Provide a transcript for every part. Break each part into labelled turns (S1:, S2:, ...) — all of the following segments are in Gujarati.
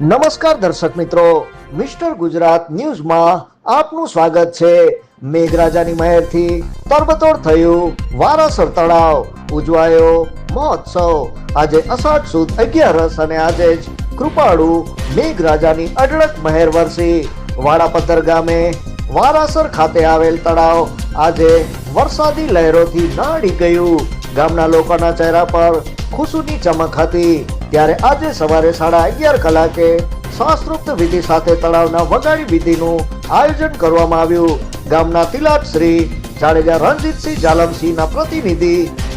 S1: નમસ્કાર દર્શક મિત્રો. મિસ્ટર ગુજરાત ન્યૂઝમાં આપનું સ્વાગત છે. મેઘરાજાની મહેરથી તરબતોડ થયું વારાસર તળાવ. ઉજવાયો મહોત્સવ. આજે અષાઢ સુદ અગિયારસ અને આજે જ કૃપાળુ મેઘરાજાની અઢળક મહેર વરસી. વાડાપથર ગામે વારાસર ખાતે આવેલ તળાવ આજે વરસાદી લહેરોથી નાડી ગયું. ગામના લોકોના ચહેરા પર ખુશીની ચમક હતી. ત્યારે આજે સવારે સાડા અગિયાર કલાકે શાસ્ત્રોક્ત વિધિ સાથે તળાવના વગાડી વિધિનું આયોજન કરવામાં આવ્યું. ગામના તિલાટ શ્રી જાડેજા રણજીતસિંહ જાલમસિંહના પ્રતિનિધિ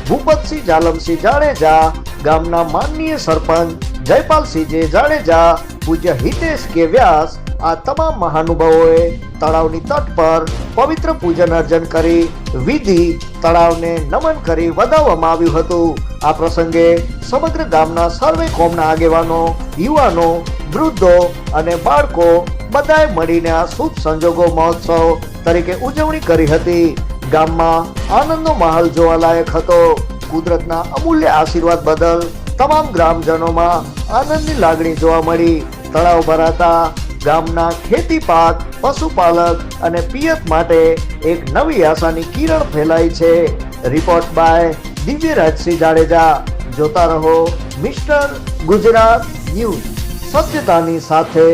S1: ભૂપતસિંહ જાલમસિંહ જાડેજા, ગામના માનનીય સરપંચ જયપાલસિંહ જે જાડેજા, પૂજ્ય હિતેશ કે વ્યાસ આ તમામ મહાનુભાવોએ તળાવની તટ પર પવિત્ર પૂજન અર્ચન કરી વિધિ તળાવને નમન કરી વધાવવામાં આવ્યું હતું. આ પ્રસંગે સમગ્ર ગામના સર્વે કોમના આગેવાનો, યુવાનો, વૃદ્ધો અને બાળકો બધાએ મળીને આ શુભ સંજોગો, મહોત્સવ તરીકે ઉજવણી કરી હતી. ગામમાં આનંદનો માહોલ જોવાલાયક હતો. કુદરતના અમૂલ્ય આશીર્વાદ બદલ તમામ ગ્રામજનોમાં આનંદની લાગણી જોવા મળી. તળાવ ભરાતા ગામના ખેતી પાક પશુપાલક અને પિયત માટે એક નવી આશાની કિરણ ફેલાઈ છે. Report by Divyarajsinh Jadeja. જોતા રહો મિસ્ટર ગુજરાત ન્યૂઝ. સત્યતાની સાથે